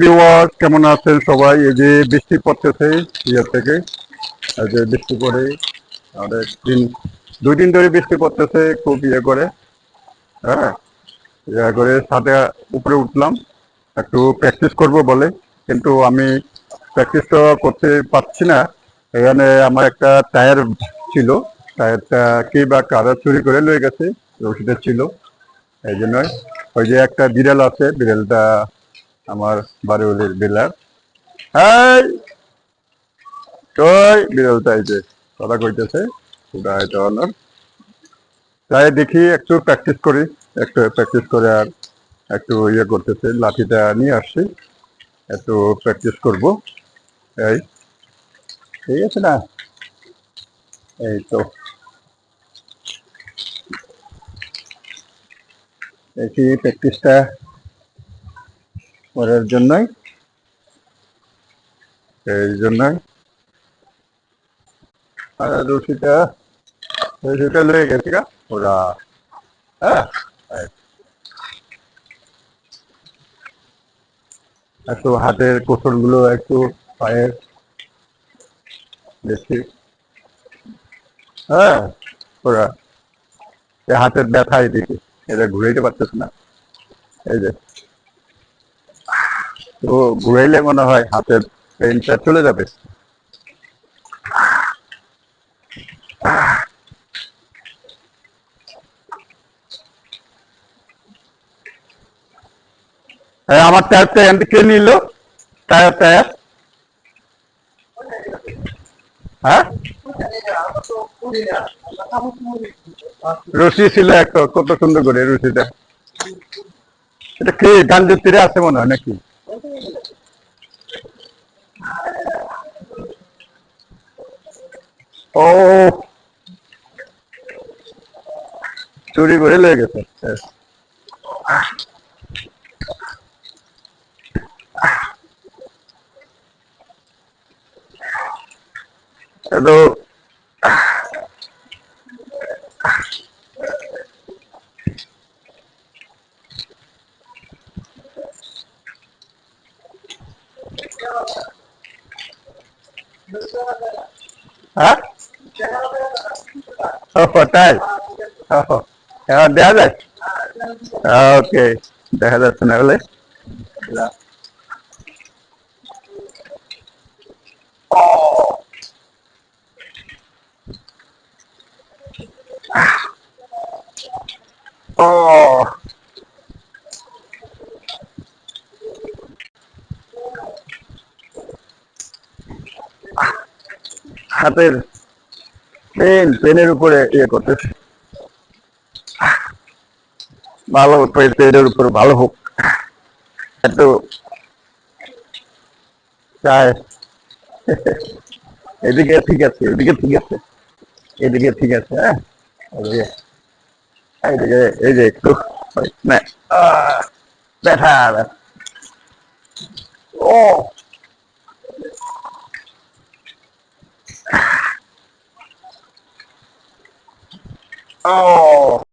Viewer কেমন আছেন সবাই? এই যে বৃষ্টি পড়তেছে ইয়ে থেকে, এই যে বৃষ্টি পড়ে অনেক দিন, দুই দিন ধরে বৃষ্টি পড়তেছে, খুব ইয়ে করে হ্যাঁ? ইয়ে করে ছাদে উপরে উঠলাম, একটু প্র্যাকটিস করব বলে, কিন্তু আমি প্র্যাকটিস তো করতে পারছি না। এখানে আমার একটা টায়ার ছিল টায়ারটা কে বা কারা চুরি করে লয়ে গেছে রশিদের ছিল, এই জন্যই। ওই যে একটা বিড়াল আছে, বিড়ালটা আমার বাড়িওয়ালির বিড়াল হাই কই? বিড়ালটা এই যে, কথা কইতেছে। ওটা এটা অনার তাই দেখি, একটু প্র্যাকটিস করি। একটু প্র্যাকটিস করে আর একটু ইয়ে করতেছে, লাঠিটা নিয়ে আসছি। একটু প্র্যাকটিস করব। এই, ঠিক আছে না? এই তো। দেখি প্র্যাকটিসটা করার জন্যই, এই জন্যই আর রুটিটা রুটিটা লয়ে গেছি গা, ওরা হ্যাঁ একটু হাতের কোসলগুলো একটু পায়ের দেখছি হ্যাঁ ওরা হাতের ব্যথায় দিকে এটা ঘুরাইতে পারতেছে না। এই যে। তো ঘুরাইলে মনে হয় হাতের পেনটা চলে যাবে। আমার টায়ারটা এখান কে নিল? টায়ার টায়ার হ্যাঁ? রশি ছিল একটা কত সুন্দর করে রশিটা। এটা কি গান্ধীর তীরে আছে মনে হয় নাকি? ও। চুরি করে লেগে গেছে। তো হ্যাঁ? ও তাই? ও এবার দেখা যায় ওকে দেখা যাচ্ছে না বলে। ও হাতের পেন, পেনের উপরে ইয়ে করতেছে। ভালো পেনের উপর ভালো হোক। একটু চায়। এদিকে ঠিক আছে, এদিকে ঠিক আছে। এদিকে ঠিক আছে হ্যাঁ? এদিকে। এই যে একটু ব্যথা। ও! ও